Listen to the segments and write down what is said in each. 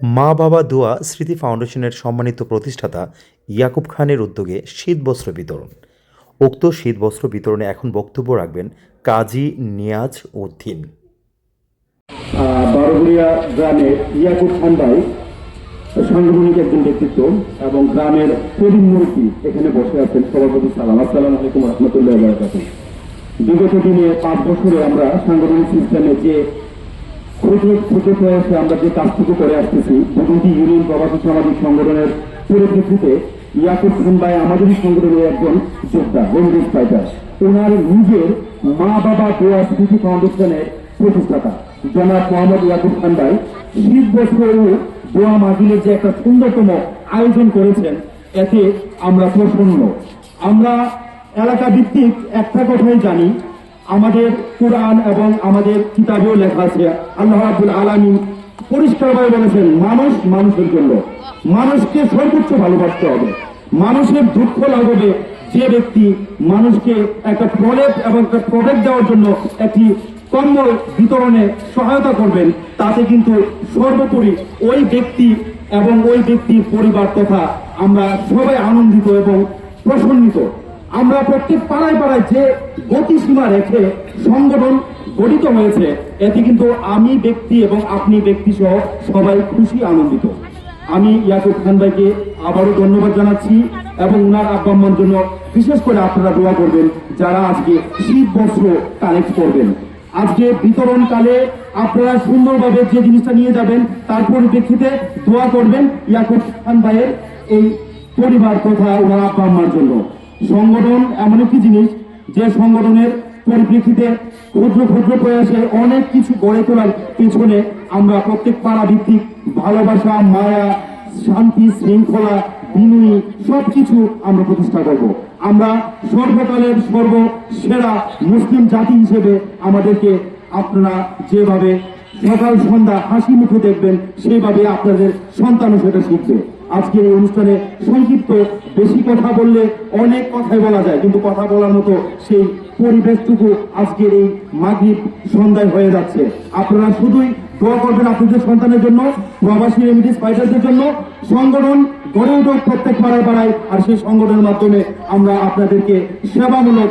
মা বাবা দোয়া স্মৃতি ফাউন্ডেশনের সম্মানিত প্রতিষ্ঠাতা ইয়াকুব খানের উদ্যোগে শীতবস্ত্র বিতরণ। উক্ত শীতবস্ত্র বিতরণে এখন বক্তব্য রাখবেন কাজী নিয়াজ উদ্দিন। বারোগুড়িয়া গ্রামে ইয়াকুব খান ভাই, সাংগঠনিক একজন ব্যক্তিত্ব এবং গ্রামের করিম মুরব্বী এখানে বসে আছেন। সবার প্রতি সালাম। আসসালাম আলাইকুম রহমতুল্লাহ বিগত দিনে পাঁচ বছরে আমরা সাংগঠনিক সিস্টেমে যে আমরা যে কাজটুকু করে আসতেছি। দুটি ইউনিয়ন প্রবাসী সামাজিক সংগঠনের পরিপ্রেক্ষিতে ইয়াকুব ভাই সংগঠনের একজন যোদ্ধা রঞ্জিত ফাইটার ওনার নিজের মা বাবা দোয়া স্মৃতি ফাউন্ডেশনের প্রতিষ্ঠাতা। জনাব মোহাম্মদ ইয়াকুব খান ভাই শীত বছর দোয়া মাহফিলের যে একটা সুন্দরতম আয়োজন করেছেন, এতে আমরা প্রসন্ন। আমরা এলাকা ভিত্তিক একটা কথাই জানি আমাদের কোরআন এবং আমাদের কিতাবেও লেখা আছে। আল্লাহ আব্দুল আলমী পরিষ্কারভাবে বলেছেন, মানুষ মানুষের জন্য। মানুষকে সর্বোচ্চ ভালোবাসতে হবে। মানুষের দুঃখ লাগবে যে ব্যক্তি মানুষকে একটা প্রলেপ এবং একটা প্রোডাক্ট দেওয়ার জন্য একটি কম্বল বিতরণে সহায়তা করবেন, তাতে কিন্তু সর্বোপরি ওই ব্যক্তি এবং ওই ব্যক্তির পরিবার তথা আমরা সবাই আনন্দিত এবং প্রসন্নিত। আমরা প্রত্যেক পাড়ায় পাড়ায় যে গতিসীমা রেখে সংগঠন গঠিত হয়েছে, এতে কিন্তু আমি ব্যক্তি এবং আপনি ব্যক্তি সহ সবাই খুশি, আনন্দিত। আমি ইয়াকুব খান ভাইকে আবারও ধন্যবাদ জানাচ্ছি এবং উনার আব্বাম্মার জন্য বিশেষ করে আপনারা দোয়া করবেন যারা আজকে শীত বস্ত্র কালেক্ট করবেন। আজকে বিতরণকালে আপনারা সুন্দরভাবে যে জিনিসটা নিয়ে যাবেন, তার পরিপ্রেক্ষিতে দোয়া করবেন ইয়াকুব খান ভাইয়ের এই পরিবার তথা ওনার আব্বা জন্য। সংগঠন এমন একটি জিনিস যে সংগঠনের পরিপ্রেক্ষিতে ক্ষুদ্র ক্ষুদ্র প্রয়াসে অনেক কিছু গড়ে তোলার পেছনে আমরা প্রত্যেক পাড়া ভিত্তিক ভালোবাসা, মায়া, শান্তি, শৃঙ্খলা, বিনয়ী সবকিছু আমরা প্রতিষ্ঠা করব। আমরা সর্বকালের সর্বসেরা মুসলিম জাতি হিসেবে আমাদেরকে আপনারা যেভাবে সকাল সন্ধ্যা হাসি মুখে দেখবেন, সেইভাবে আপনাদের সন্তানও সেটা শিখবে। আজকের এই অনুষ্ঠানে সংক্ষিপ্ত বেশি কথা বললে অনেক কথাই বলা যায়, কিন্তু কথা বলার মতো সেই পরিবেশটুকু আজকের এই মাগরিব সন্ধ্যায় হয়ে যাচ্ছে। আপনারা শুধুই দোয়া করবেন আপনাদের সন্তানের জন্য, প্রবাসী জন্য। সংগঠন গড়ে উঠুক প্রত্যেক পাড়ায় পাড়ায়, আর সেই সংগঠনের মাধ্যমে আমরা আপনাদেরকে সেবামূলক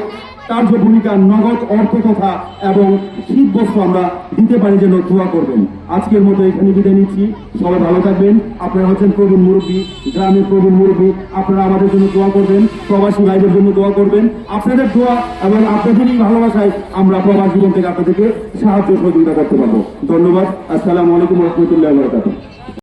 কার্য ভূমিকা, নগদ অর্থ তথা এবং শীত বস্ত্র আমরা দিতে পারি যেন দোয়া করবেন। আজকের মতো এখানে বিদায় নিচ্ছি। সবাই ভালো থাকবেন। আপনারা হচ্ছেন প্রবীণ মুরব্বী, গ্রামের প্রবীণ মুরব্বী। আপনারা আমাদের জন্য দোয়া করবেন, প্রবাসী ভাইদের জন্য দোয়া করবেন। আপনাদের দোয়া এবং আপনাদেরই ভালোবাসায় আমরা প্রবাস জীবন থেকে আপনাদেরকে সাহায্য সহযোগিতা করতে পারব। ধন্যবাদ। আসসালামু আলাইকুম রহমতুল্লাহ